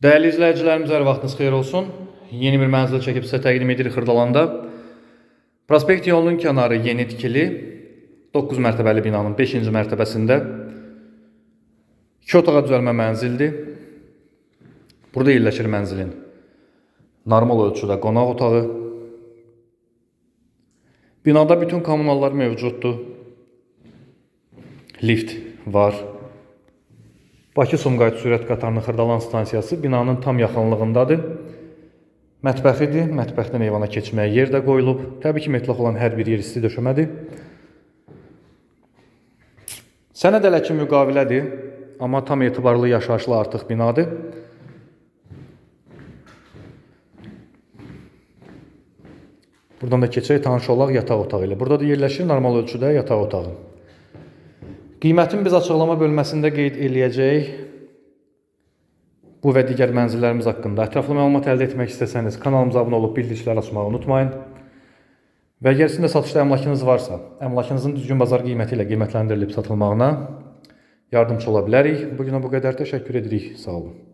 Değerli izləyicilərimiz, hər vaxtınız xeyir olsun. Yeni bir mənzil çəkib sizə təqdim edirik Xırdalanda. Prospekt yolunun kənarı yeni tikili 9 mərtəbəli binanın 5-ci mərtəbəsində 2 otağa düzəlmə mənzildir. Burada yerləşir mənzilin normal ölçüdə qonaq otağı. Binada bütün kommunallar mövcuddur. Lift var. Bakı Sumqayıt sürət qatarının Xırdalan stansiyası binanın tam yaxınlığındadır. Mətbəxidir. Mətbəxdən eyvana keçməyə yer də qoyulub. Təbii ki, metlaq olan hər bir yer isti döşəmədir. Sənəd hələ ki müqavilədir, amma tam etibarlı yaşayışlı artıq binadır. Buradan da keçək tanış olaq yataq otağı ilə. Burada da yerləşir normal ölçüdə yataq otağı. Qiymətin biz açıqlama bölməsində qeyd eləyəcəyik. Bu və digər mənzillərimiz haqqında ətraflı məlumat əldə etmək istəsəniz kanalımıza abunə olub bildirişləri açmağı unutmayın. Və əgər sizin də satışda əmlakınız varsa, əmlakınızın düzgün bazar qiyməti ilə qiymətləndirilib satılmağına yardımçı ola bilərik. Bu günə bu qədər təşəkkür edirik. Sağ olun.